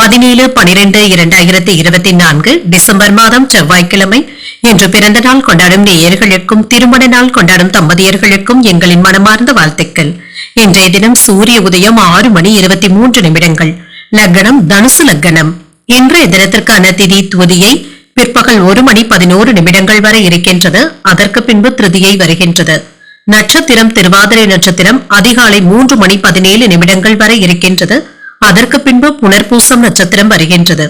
பதினேழு பனிரெண்டு இரண்டாயிரத்தி இருபத்தி நான்கு டிசம்பர் மாதம் செவ்வாய்க்கிழமை. இன்று பிறந்த நாள் கொண்டாடும் நேயர்களுக்கும் திருமண நாள் கொண்டாடும் தம்பதியர்களுக்கும் எங்களின் மனமார்ந்த வாழ்த்துக்கள். இன்றைய தினம் சூரிய உதயம் ஆறு மணி இருபத்தி மூன்று நிமிடங்கள். லக்னம் தனுசு லக்னம். இன்றைய தினத்திற்கான திதி துவதியை பிற்பகல் ஒரு மணி பதினோரு நிமிடங்கள் வரை இருக்கின்றது. அதற்கு பின்பு திருதியை வருகின்றது. நட்சத்திரம் திருவாதிரை நட்சத்திரம் அதிகாலை மூன்று மணி பதினேழு நிமிடங்கள் வரை இருக்கின்றது. அதற்கு பின்பு புனர்பூசம் நட்சத்திரம் வருகின்றது.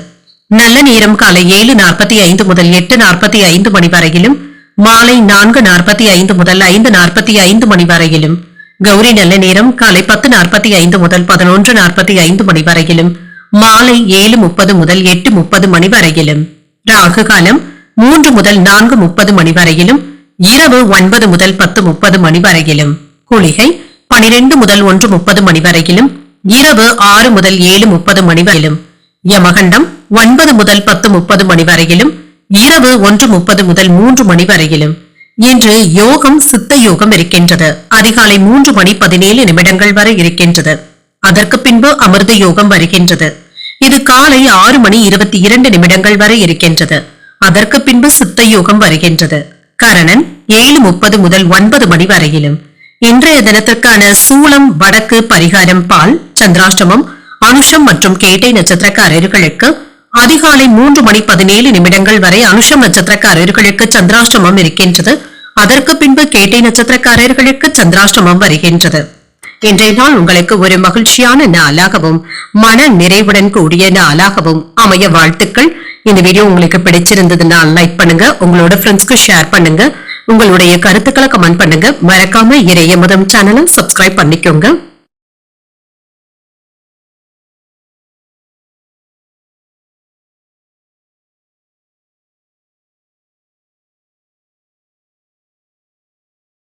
நல்ல நேரம் காலை ஏழு நாற்பத்தி ஐந்து முதல் எட்டு நாற்பத்தி ஐந்து மணி வரையிலும் மாலை நான்கு நாற்பத்தி ஐந்து முதல் ஐந்து நாற்பத்தி ஐந்து மணி வரையிலும் கௌரி நல்ல நேரம் காலை பத்து நாற்பத்தி ஐந்து முதல் பதினொன்று நாற்பத்தி ஐந்து மணி வரையிலும் மாலை ஏழு முப்பது முதல் எட்டு முப்பது மணி வரையிலும் ராகு காலம் மூன்று முதல் நான்கு முப்பது மணி வரையிலும் இரவு ஒன்பது முதல் பத்து முப்பது மணி வரையிலும் குளிகை பனிரெண்டு முதல் ஒன்று முப்பது மணி வரையிலும் இரவு ஆறு முதல் ஏழு முப்பது மணி வரையிலும். யமகண்டம் ஒன்பது முதல் பத்து முப்பது மணி வரையிலும். இரவு ஒன்று முப்பது முதல் மூன்று மணி வரையிலும். இன்று யோகம் சித்த யோகம் இருக்கின்றது. அதிகாலை மூன்று மணி பதினேழு நிமிடங்கள் வரை இருக்கின்றது. அதற்கு பின்பு அமிர்த யோகம் வருகின்றது. இது காலை ஆறு மணி இருபத்தி இரண்டு நிமிடங்கள் வரை இருக்கின்றது. அதற்கு பின்பு சித்த யோகம் வருகின்றது. கரணன் ஏழு முப்பது முதல் ஒன்பது மணி வரையிலும். இன்றைய தினத்திற்கான சூளம் வடக்கு பரிகாரம் பால் சந்திராஷ்டமம் அனுஷம் மற்றும் கேட்டை நட்சத்திரக்காரர்களுக்கு அதிகாலை மூன்று மணி பதினேழு நிமிடங்கள் வரை அனுஷம் நட்சத்திரக்காரர்களுக்கு சந்திராஷ்டமம் இருக்கின்றது. அதற்கு பின்பு கேட்டை நட்சத்திரக்காரர்களுக்கு சந்திராஷ்டமம் வருகின்றது. இன்றைய நாள் உங்களுக்கு ஒரு மகிழ்ச்சியான நாளாகவும் மன நிறைவுடன் கூடிய நாளாகவும் அமைய வாழ்த்துக்கள். இந்த வீடியோ உங்களுக்கு பிடிச்சிருந்ததுனால் லைக் பண்ணுங்க. உங்களோட ஃப்ரெண்ட்ஸ்க்கு ஷேர் பண்ணுங்க. உங்களுடைய கருத்துக்களை கமெண்ட் பண்ணுங்க. மறக்காம இறைய முதம் சேனலை சப்ஸ்கிரைப் பண்ணிக்கோங்க.